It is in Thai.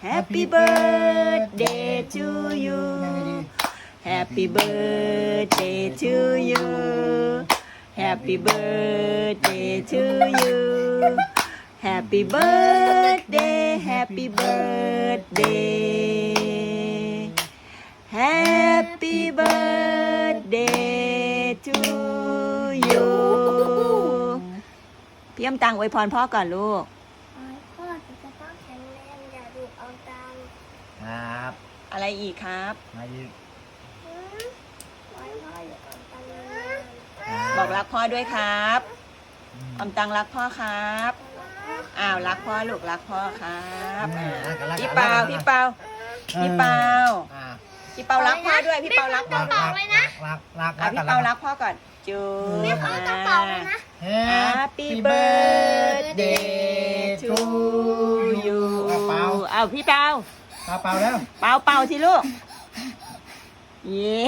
Happy birthday to you Happy birthday to you Happy birthday to you Happy birthday Happy birthday Happy birthday to you พี่อมตังอวยพรพ่อก่อนลูก ครับอะไรอีกครับ มาอีกหือขอให้พ่ออยู่เอาตังค์นานครับบอกรักพ่อด้วยครับอืมอมตังรักพ่อครับๆอ้าวรักพ่อลูกรักพ่อครับอืมรักกันรักกันพี่เปารักกันพี่เปาพี่เปาอ่าพี่เปารักพ่อด้วยพี่เปารักพ่อรักรักรักรักอะรักพี่เปารักพ่อก่อนจูไม่ขอต้องเป่าเลยนะ Happy birthday to you เอาเปาเอาพี่เปา เป่าเป่าแล้ว เป่าเป่าสิลูก เย้